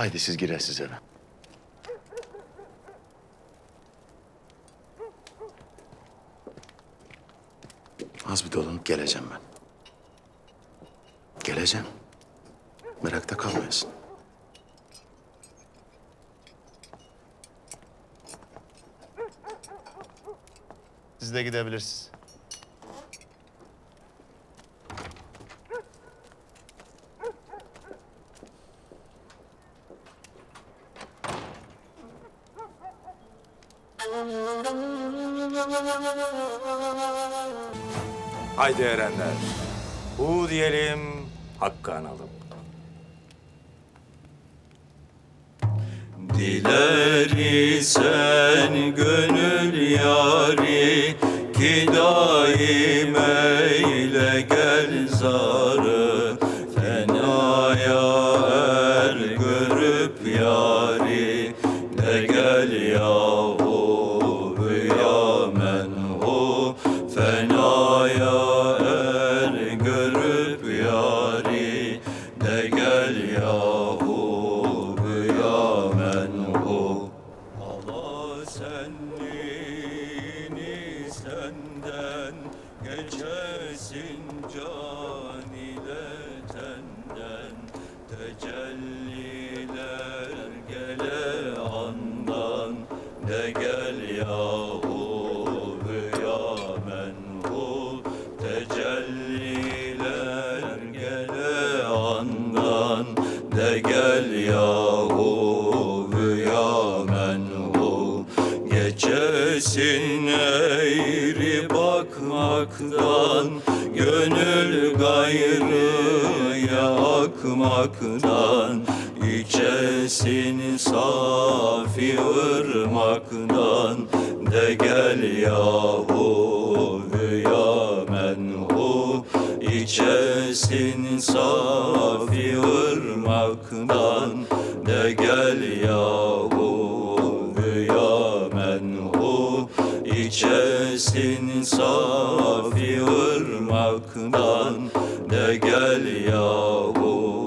Haydi siz giresiz eve. Az bir dolunup geleceğim ben. Geleceğim. Merakta kalmayasın. Siz de gidebilirsiniz. Haydi erenler. Bu diyelim, hakkı analım. Dileri sen gönül yari ki daim eyle gel zarı fenaya er görüp yari de gel yahu fenaya er görüp yari de gel yahu ya menhu Allah senden geçesin can ile tenden. Tecelliler gele andan de gel yahu eğri bakmaktan gönül gayrıya akmaktan içesin safi ırmaktan de gel yahu ya menhu içesin safi ırmaktan de gel yahu içesin safi ırmaktan de gel yahu